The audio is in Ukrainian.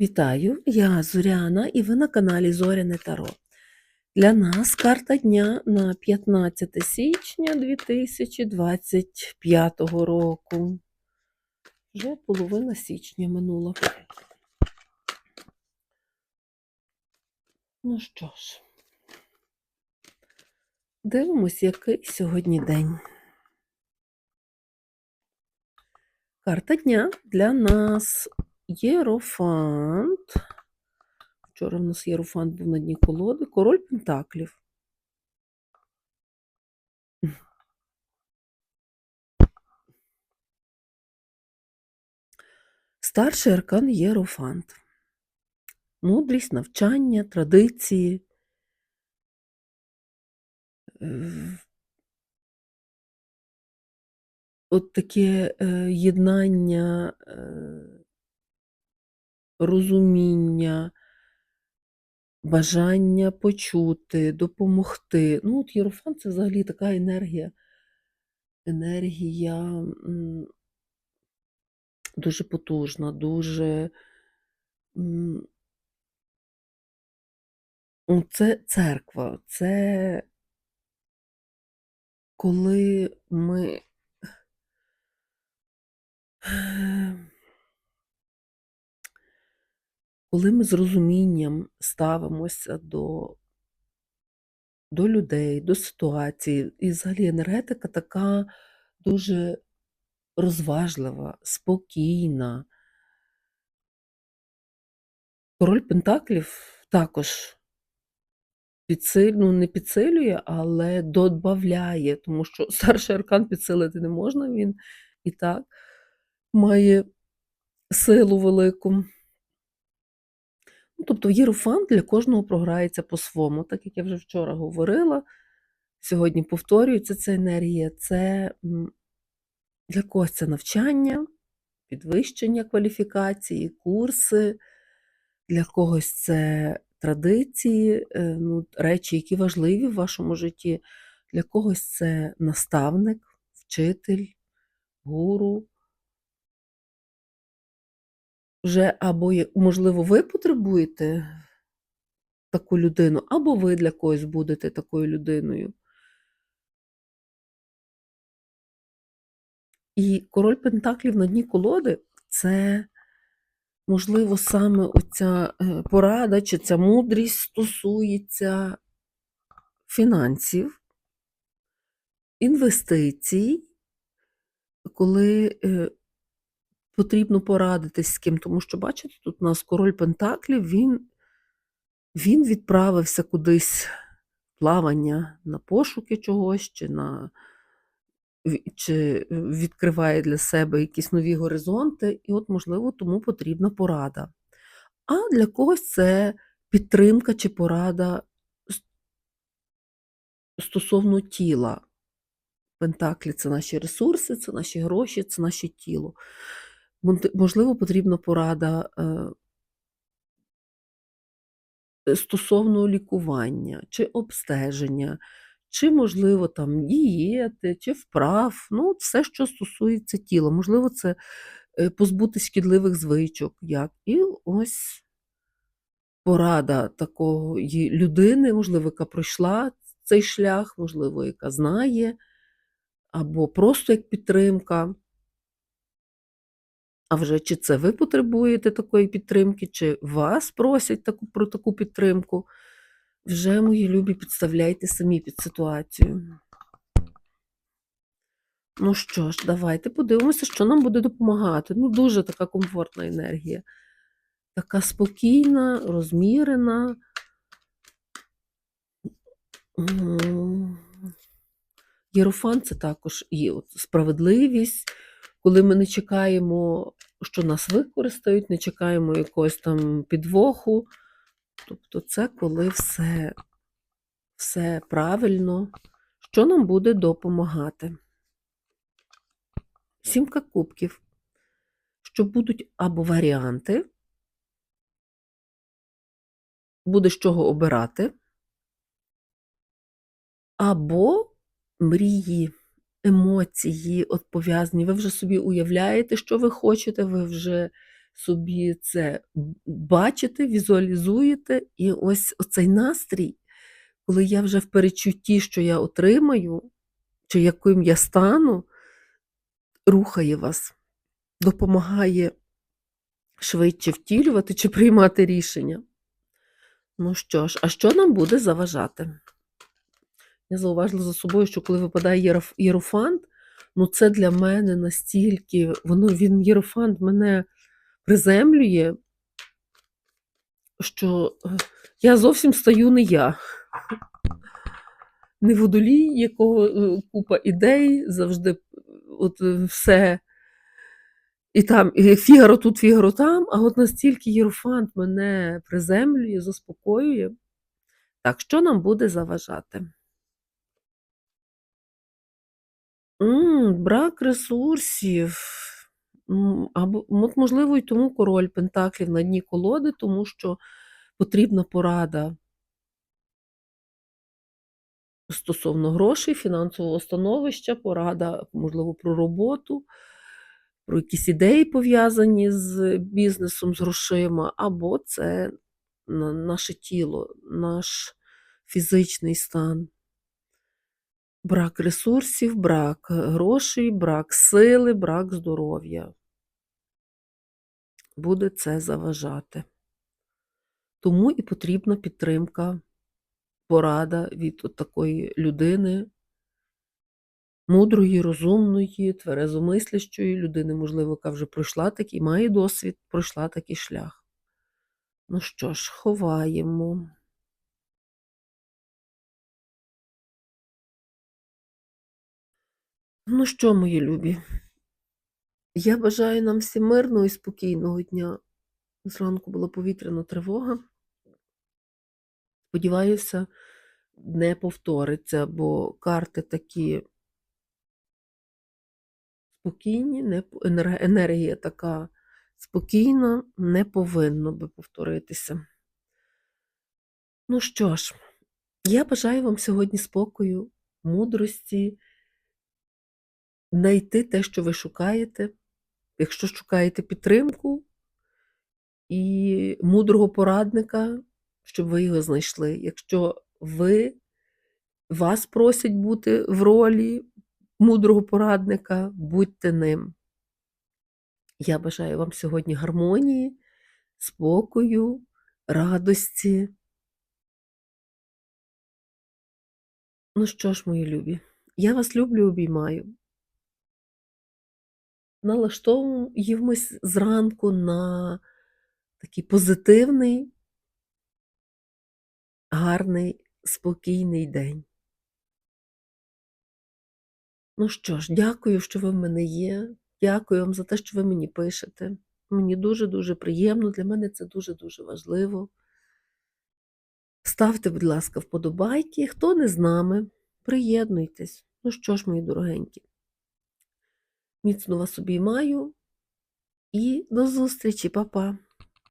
Вітаю, я Зоряна і ви на каналі Зоряне Таро. Для нас карта дня на 15 січня 2025 року. Вже половина січня минула. Ну що ж, дивимось, який сьогодні день. Карта дня для нас Єрофант. Вчора в нас Єрофант був на дні колоди. Король Пентаклів. Старший аркан Єрофант. Мудрість, навчання, традиції. Е, От таке е, єднання, е, розуміння, бажання почути, допомогти. Ну, от Єрофант це взагалі така енергія. Енергія дуже потужна, дуже. ну, Це церква, це коли ми. Коли ми з розумінням ставимося до, до людей, до ситуації, і взагалі енергетика така дуже розважлива, спокійна. Король Пентаклів також підсиль, ну, не підсилює, але додбавляє, тому що старший аркан підсилити не можна, він і так має силу велику. Ну, тобто єрофант для кожного програється по-своєму, так як я вже вчора говорила, сьогодні повторюється ця енергія, це для когось це навчання, підвищення кваліфікації, курси, для когось це традиції, е, ну, речі, які важливі в вашому житті, для когось це наставник, вчитель, гуру. Вже або, можливо, ви потребуєте таку людину, або ви для когось будете такою людиною. І король Пентаклів на дні колоди це, можливо, саме оця е, порада чи ця мудрість стосується фінансів, інвестицій, коли е, потрібно порадитись з ким, тому що, бачите, тут у нас король Пентаклів, він, він відправився кудись плавання на пошуки чогось, чи на чи відкриває для себе якісь нові горизонти, і от, можливо, тому потрібна порада. А для когось це підтримка чи порада стосовно тіла. Пентаклі це наші ресурси, це наші гроші, це наше тіло. Можливо, потрібна порада е, стосовно лікування чи обстеження, чи, можливо, там дієти, чи вправ, ну, все, що стосується тіла. Можливо, це е, позбутись шкідливих звичок. Як. І ось порада такої людини, можливо, яка пройшла цей шлях, можливо, яка знає, або просто як підтримка. А вже чи це ви потребуєте такої підтримки, чи вас просять таку, про таку підтримку, вже, мої любі, підставляйте самі під ситуацію. Ну що ж, давайте подивимося, що нам буде допомагати. Ну, дуже така комфортна енергія. Така спокійна, розмірена. М. Єрофант це також от справедливість, коли ми не чекаємо, що нас використають, не чекаємо якогось там підвоху. Тобто це коли все, все правильно, що нам буде допомагати. Сімка кубків, що будуть або варіанти, буде з чого обирати, або мрії, емоції от пов'язані. Ви вже собі уявляєте, що ви хочете, ви вже собі це бачите, візуалізуєте, і ось оцей настрій, коли я вже в передчутті, що я отримаю, чи яким я стану, рухає вас, допомагає швидше втілювати чи приймати рішення. Ну що ж, а що нам буде заважати? Я зауважила за собою, що коли випадає єрофант, ну це для мене настільки воно він єрофант мене приземлює що, е, я зовсім стаю не я. Не водолій, якого, е, купа ідей, завжди от все і там і Фігаро тут, Фігаро там, а от настільки єрофант мене приземлює, заспокоює. Так, що нам буде заважати? Брак ресурсів. Або от, можливо, і тому король пентаклів на дні колоди, тому що потрібна порада. Стосовно грошей, фінансового становища, порада, можливо, про роботу, про якісь ідеї, пов'язані з бізнесом, з грошима, або це наше тіло, наш фізичний стан. Брак ресурсів, брак грошей, брак сили, брак здоров'я. Буде це заважати. Тому і потрібна підтримка, порада від такої людини мудрої, розумної, тверезомислящої людини, можливо, яка вже пройшла такий має досвід, пройшла такий шлях. Ну що ж, ховаємо. Ну що, мої любі, я бажаю нам всім мирного і спокійного дня. Зранку була повітряна тривога. Сподіваюся, не повториться, бо карти такі спокійні, не енергія така спокійна, не повинно би повторитися. Ну що ж, я бажаю вам сьогодні спокою, мудрості найти те, що ви шукаєте. Якщо шукаєте підтримку і мудрого порадника, щоб ви його знайшли. Якщо ви вас просять бути в ролі мудрого порадника, будьте ним. Я бажаю вам сьогодні гармонії, спокою, радості. Ну що ж, мої любі, я вас люблю, обіймаю. Налаштовуємось зранку на такий позитивний гарний, спокійний день. Ну що ж, дякую, що ви в мене є. Дякую вам за те, що ви мені пишете. Мені дуже-дуже приємно, для мене це дуже-дуже важливо. Ставте, будь ласка, вподобайки. Хто не з нами, приєднуйтесь. Ну що ж, мої дорогенькі, міцно вас обіймаю і до зустрічі, па-па!